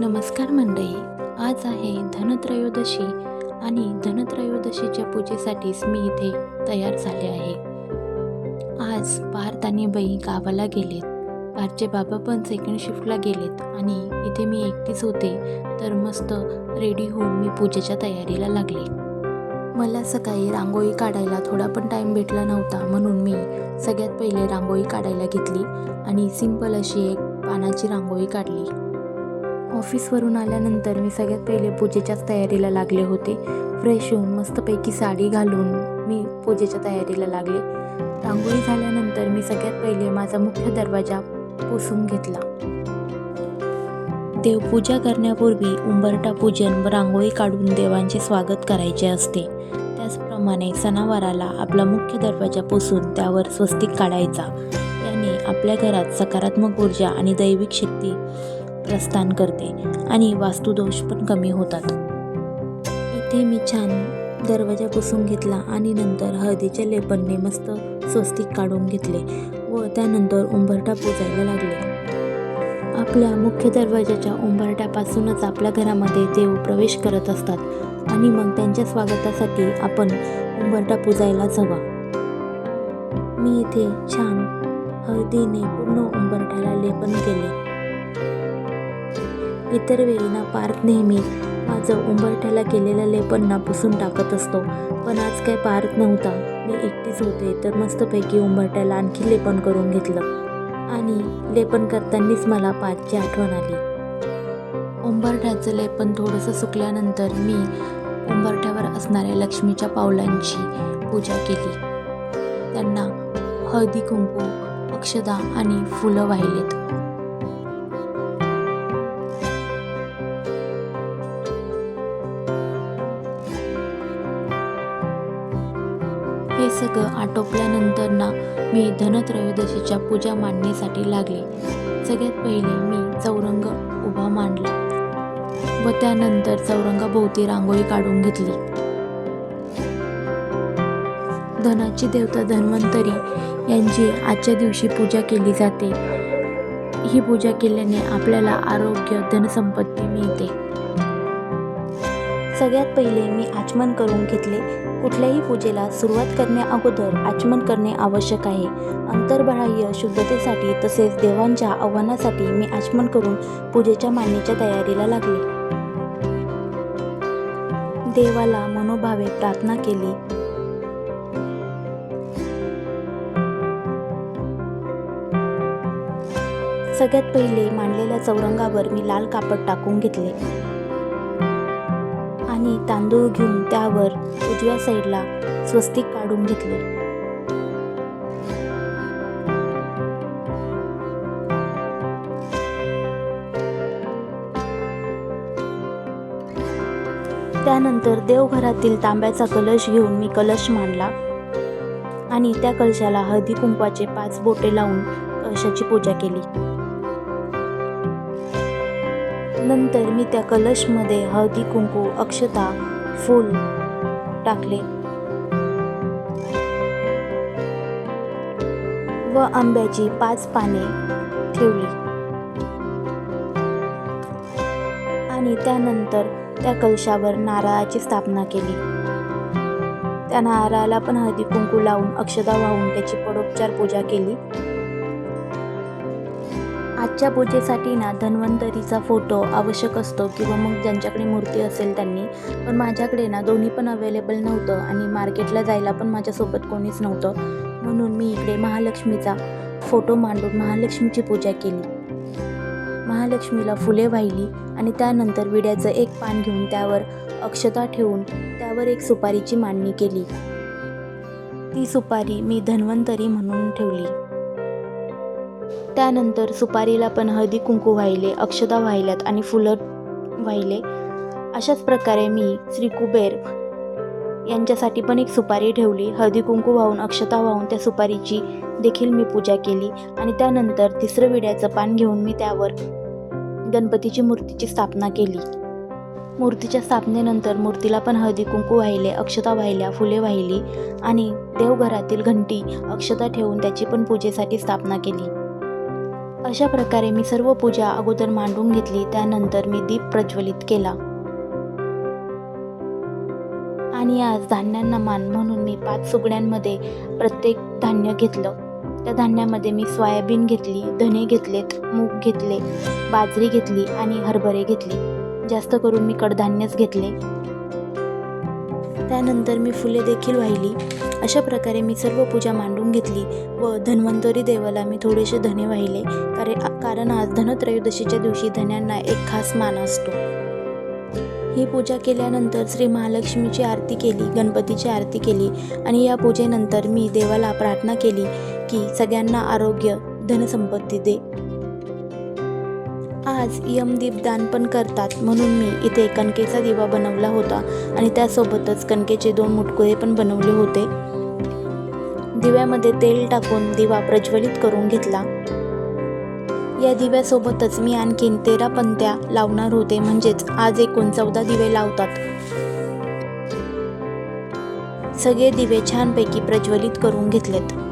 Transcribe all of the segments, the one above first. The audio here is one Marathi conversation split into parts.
नमस्कार मंडळी. आज आहे धनत्रयोदशी आणि धनत्रयोदशीच्या पूजेसाठीच मी इथे तयार झाले आहे. आज पार्थ आणि बाई गावाला गेलेत. पारचे बाबा पण सेकंड शिफ्टला गेलेत आणि इथे मी एकटीच होते तर मस्त रेडी होऊन मी पूजेच्या तयारीला लागले. मला सकाळी रांगोळी काढायला थोडा पण टाईम भेटला नव्हता म्हणून मी सगळ्यात पहिले रांगोळी काढायला घेतली आणि सिंपल अशी एक पानाची रांगोळी काढली. ऑफिसवरून आल्यानंतर मी सगळ्यात पहिले पूजेच्याच तयारीला लागले होते. फ्रेश होऊन मस्तपैकी साडी घालून मी पूजेच्या तयारीला लागले. रांगोळी झाल्यानंतर मी सगळ्यात पहिले माझा मुख्य दरवाजा पुसून घेतला. देवपूजा करण्यापूर्वी उंबरटा पूजन व रांगोळी काढून देवांचे स्वागत करायचे असते. त्याचप्रमाणे सणावाराला आपला मुख्य दरवाजा पुसून त्यावर स्वस्तिक काढायचा. याने आपल्या घरात सकारात्मक ऊर्जा आणि दैविक शक्ती प्रस्थान करते आणि वास्तुदोष पण कमी होतात. इथे मी छान दरवाजा पुसून घेतला आणि नंतर हळदीच्या लेपनने मस्त स्वस्तिक काढून घेतले व त्यानंतर उंबरटा पुजायला लागले. आपल्या मुख्य दरवाजाच्या उंबरट्यापासूनच आपल्या घरामध्ये देव प्रवेश करत असतात आणि मग त्यांच्या स्वागतासाठी आपण उंबरटा पुजायलाच हवा. मी इथे छान हळदीने पूर्ण उंबरट्याला लेपन केले. इतर वेळी ना पार्थ नेहमी माझं उंबरठ्याला केलेलं लेपन ना पुसून टाकत असतो. पण आज काय पार्थ नव्हता. मी एकटीच होते तर मस्तपैकी उंबरठ्याला आणखी लेपन करून घेतलं. आणि लेपन करतानाच मला पाचची आठवण आली. उंबरठ्याचं लेपन थोडंसं सुकल्यानंतर मी उंबरठ्यावर असणाऱ्या लक्ष्मीच्या पावलांची पूजा केली. त्यांना हळदी कुंकू अक्षदा आणि फुलं वाहिलेत. सगळं आटोपल्यानंतर ना मी धनत्रयोदशीच्या पूजा मांडणीसाठी लागले. सगळ्यात पहिले मी चौरंग उभा मांडला व त्यानंतर चौरंगाभोवती रांगोळी काढून घेतली. धनाची देवता धन्वंतरी यांची आजच्या दिवशी पूजा केली जाते. ही पूजा केल्याने आपल्याला आरोग्य धनसंपत्ती मिळते. सगळ्यात पहिले मी आचमन करून घेतले कुठल्याही पूजेला सुरुवात करण्याअगोदर आचमन करणे आवश्यक आहे. अंतर्बाह्य शुद्धतेसाठी तसेच देवांच्या आव्हानासाठी मी आचमन करून पूजेच्या मांडणीच्या तयारीला लागले. देवाला मनोभावे प्रार्थना केली. सगळ्यात पहिले मांडलेल्या चौरंगावर मी लाल कापड टाकून घेतले. आणि तांदूळ घेऊन त्यावर उजव्या साईडला स्वस्तिक काढून घेतले. त्यानंतर देवघरातील तांब्याचा कलश घेऊन मी कलश मांडला आणि त्या कलशाला हळदी कुंपाचे पाच बोटे लावून कलशाची पूजा केली. नंतर मी त्या कलशमध्ये हळदी कुंकू अक्षता फूल टाकले व आंब्याची पाच पाने ठेवली. आणि त्यानंतर त्या कलशावर नारळाची स्थापना केली. त्या नारळाला पण हळदी कुंकू लावून अक्षता वाहून त्याची पडोपचार पूजा केली. आजच्या पूजेसाठी ना धन्वंतरीचा फोटो आवश्यक असतो किंवा मग ज्यांच्याकडे मूर्ती असेल त्यांनी. पण माझ्याकडे ना दोन्ही पण अवेलेबल नव्हतं आणि मार्केटला जायला पण माझ्यासोबत कोणीच नव्हतं. म्हणून मी इकडे महालक्ष्मीचा फोटो मांडून महालक्ष्मीची पूजा केली. महालक्ष्मीला फुले वाहिली आणि त्यानंतर विड्याचं एक पान घेऊन त्यावर अक्षता ठेवून त्यावर एक सुपारीची मांडणी केली. ती सुपारी मी धन्वंतरी म्हणून ठेवली. त्यानंतर सुपारीला पण हळदी कुंकू वाहिले अक्षता वाहिल्यात आणि फुलं वाहिले अशाच प्रकारे मी श्री कुबेर यांच्यासाठी पण एक सुपारी ठेवली. हळदी कुंकू वाहून अक्षता वाहून त्या सुपारीची देखील मी पूजा केली. आणि त्यानंतर तिसरं विड्याचं पान घेऊन मी त्यावर गणपतीची मूर्तीची स्थापना केली. मूर्तीच्या स्थापनेनंतर मूर्तीला पण हळदी कुंकू वाहिले अक्षता वाहिल्या फुले वाहिली आणि देवघरातील घंटी अक्षता ठेवून त्याची पण पूजेसाठी स्थापना केली. अशा प्रकारे मी सर्व पूजा अगोदर मांडून घेतली त्यानंतर मी दीप प्रज्वलित केला. आणि आज धान्यांना मान म्हणून मी पाच सुगड्यांमध्ये प्रत्येक धान्य घेतलं. त्या धान्यामध्ये मी सोयाबीन घेतली धने घेतलेत मूग घेतले बाजरी घेतली आणि हरभरे घेतली. जास्त करून मी कडधान्यच घेतले. त्यानंतर मी फुले देखील वाहिली. अशा प्रकारे मी सर्व पूजा मांडून घेतली व धन्वंतरी देवाला मी थोडेसे धने वाहिले. कारण कारण आज धनत्रयोदशीच्या दिवशी धन्यांना एक खास मान असतो. ही पूजा केल्यानंतर श्री महालक्ष्मीची आरती केली गणपतीची आरती केली आणि या पूजेनंतर मी देवाला प्रार्थना केली की सगळ्यांना आरोग्य धनसंपत्ती दे. आज यमदीपदान पण करतात. म्हणून मी इथे कणकेचा दिवा बनवला होता आणि त्यासोबतच कणकेचे दोन मुटकुळे पण बनवले होते. दिव्यामध्ये तेल टाकून दिवा प्रज्वलित करून घेतला. या दिव्यासोबतच मी आणखीन तेरा पंत्या लावणार होते. म्हणजेच आज एकूण चौदा दिवे लावतात. सगळे दिवे छानपैकी प्रज्वलित करून घेतलेत.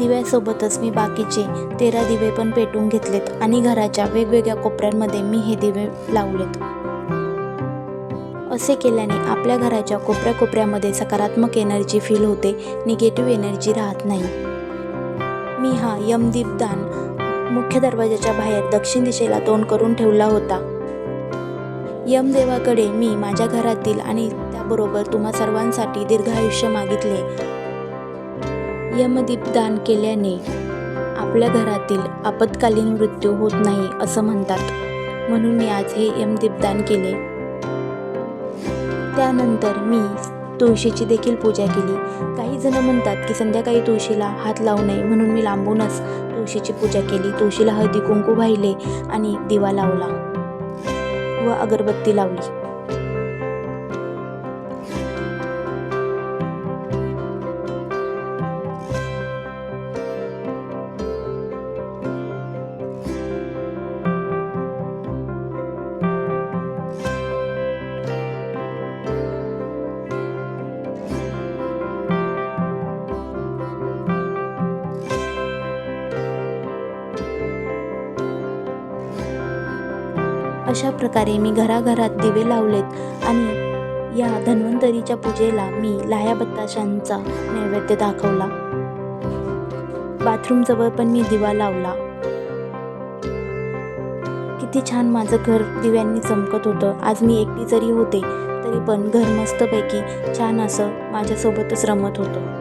दिव्यासोबतच मी बाकीचे तेरा दिवे पण पेटून घेतलेत आणि घराच्या वेगवेगळ्या कोपऱ्यांमध्ये मी हे दिवे लावलेत. असे केल्याने आपल्या घराच्या कोपऱ्या कोपऱ्यामध्ये सकारात्मक एनर्जी फील होते निगेटिव्ह एनर्जी राहत नाही. मी हा यमदीपदान मुख्य दरवाजाच्या बाहेर दक्षिण दिशेला तोंड करून ठेवला होता. यमदेवाकडे मी माझ्या घरातील आणि त्याबरोबर तुम्हा सर्वांसाठी दीर्घायुष्य मागितले. यमदीपदान केल्याने आपल्या घरातील आपत्कालीन मृत्यू होत नाही असं म्हणतात. म्हणून मी आज हे यमदीपदान केले. त्यानंतर मी तुळशीची देखील पूजा केली. काही जण म्हणतात की संध्याकाळी तुळशीला हात लावू नये. म्हणून मी लांबूनच तुळशीची पूजा केली. तुळशीला हळदी कुंकू वाहिले आणि दिवा लावला व अगरबत्ती लावली. अशा प्रकारे मी घराघरात दिवे लावलेत आणि या धन्वंतरीच्या पूजेला मी लाया बत्ताशांचा नैवेद्य दाखवला. बाथरूमजवळ पण मी दिवा लावला. किती छान माझं घर दिव्यांनी चमकत होतं. आज मी एकटी जरी होते तरी पण घर मस्तपैकी छान असं माझ्यासोबतच रमत होतं.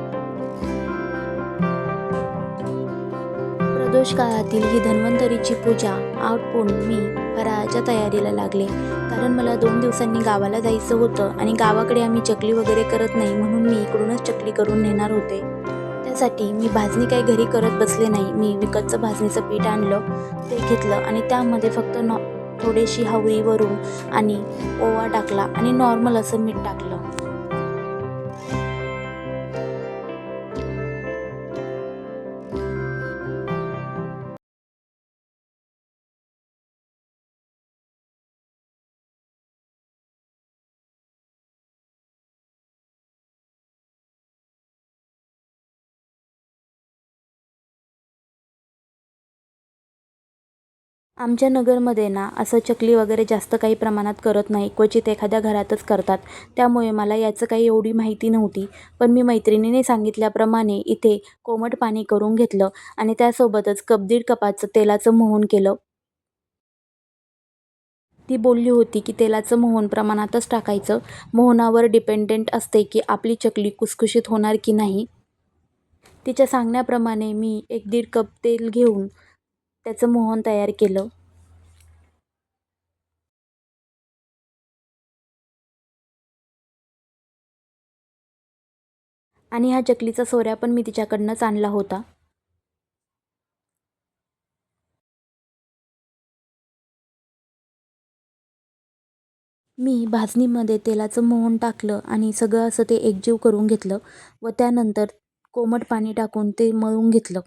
प्रदोष काळातील ही धन्वंतरीची पूजा आटपून मी फराळाच्या तयारीला लागले. कारण मला दोन दिवसांनी गावाला जायचं होतं आणि गावाकडे आम्ही चकली वगैरे करत नाही म्हणून मी इकडूनच चकली करून नेणार होते. त्यासाठी मी भाजणी काही घरी करत बसले नाही. मी विकतचं भाजणीचं पीठ आणलं ते घेतलं आणि त्यामध्ये फक्त नॉ थोडीशी हवळी वरून आणि ओवा टाकला आणि नॉर्मल असं मीठ टाकलं. आमच्या नगरमध्ये ना असं चकली वगैरे जास्त काही प्रमाणात करत नाही. क्वचित एखाद्या घरातच करतात. त्यामुळे मला याचं काही एवढी माहिती नव्हती. पण मी मैत्रिणीने सांगितल्याप्रमाणे इथे कोमट पाणी करून घेतलं आणि त्यासोबतच कप दीड कपाचं तेलाचं मोहन केलं. ती बोलली होती की तेलाचं मोहन प्रमाणातच टाकायचं. मोहनावर डिपेंडेंट असते की आपली चकली कुसकुशीत होणार की नाही. तिच्या सांगण्याप्रमाणे मी एक दीड कप तेल घेऊन त्याचं मोहन तयार केलं. आणि हा चकलीचा सोऱ्या पण मी तिच्याकडनंच आणला होता. मी भाजणीमध्ये तेलाचं मोहन टाकलं आणि सगळं असं ते एकजीव करून घेतलं व त्यानंतर कोमट पाणी टाकून ते मळून घेतलं.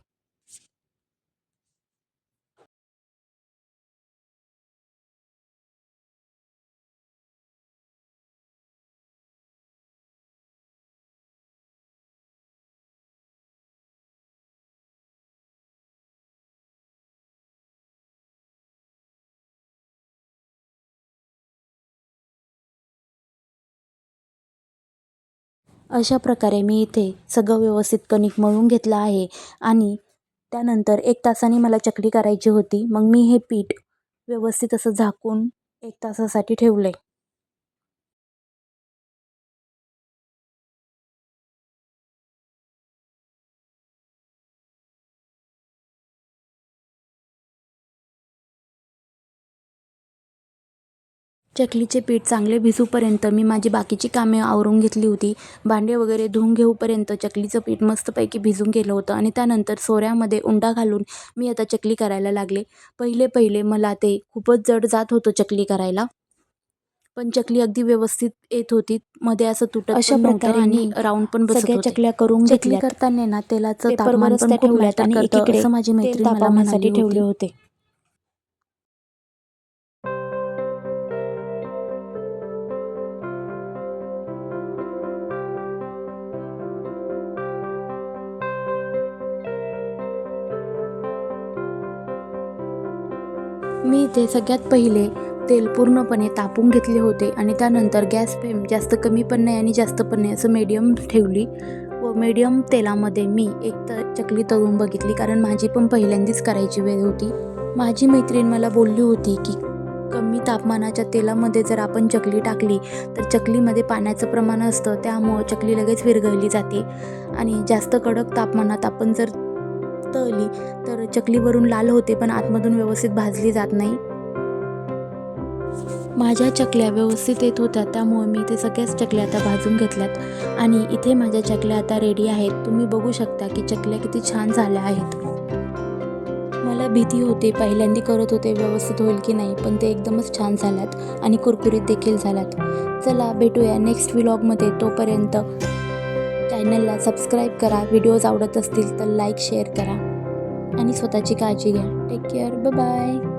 अशा प्रकारे मी इथे सगळं व्यवस्थित कणिक मळून घेतलं आहे. आणि त्यानंतर एक तासाने मला चकली करायची होती. मग मी हे पीठ व्यवस्थित असं झाकून एक तासासाठी ठेवलं आहे चकलीचे पीठ चांगले भिजूपर्यंत मी माझी बाकीची कामे आवरून घेतली होती भांडे वगैरे धुवून घेऊपर्यंत चकलीचं पीठ मस्तपैकी भिजून गेलं होतं आणि त्यानंतर सोऱ्यामध्ये उंडा घालून मी आता चकली करायला लागले पहिले पहिले मला ते खूपच जड जात होतं चकली करायला पण चकली अगदी व्यवस्थित येत होती मध्ये असं तुटत अशा प्रकारे आणि राऊंड पण सगळ्या. चकल्या करून चकली. करताना ना तेलाचं तापमान मॅटर आणि माझी तेल मैत्रीण मला ठेवले होती. मी इथे सगळ्यात पहिले तेल पूर्णपणे तापून घेतले होते आणि त्यानंतर गॅस फ्लेम जास्त कमी पण नाही आणि जास्त पण नाही असं मीडियम ठेवली व मीडियम तेलामध्ये मी एक तर चकली तळून बघितली कारण माझी पण पहिल्यांदाच करायची वेळ होती. माझी मैत्रीण मला बोलली होती की कमी तापमानाच्या तेलामध्ये जर आपण चकली टाकली तर चकलीमध्ये पाण्याचं प्रमाण असतं त्यामुळं चकली लगेच विरघळली जाते आणि जास्त कडक तापमानात आपण जर तळली. तर चकलीवरून लाल होते पण आतमधून व्यवस्थित भाजली जात नाही. माझ्या चकल्या व्यवस्थित येत होत्या त्यामुळे मी ते सगळ्याच चकल्या आता भाजून घेतल्यात. आणि इथे माझ्या चकल्या आता रेडी आहेत. तुम्ही बघू शकता की चकल्या किती छान झाल्या आहेत. मला भीती होती पहिल्यांदा करत होते व्यवस्थित होईल की नाही पण ते एकदमच छान झाल्यात आणि कुरकुरीत देखील झाल्यात. चला भेटूया नेक्स्ट व्लॉगमध्ये तोपर्यंत चॅनलला सबस्क्राईब करा. व्हिडिओज आवडत असतील तर लाईक शेअर करा. आणि स्वतःची काळजी घ्या. Take care bye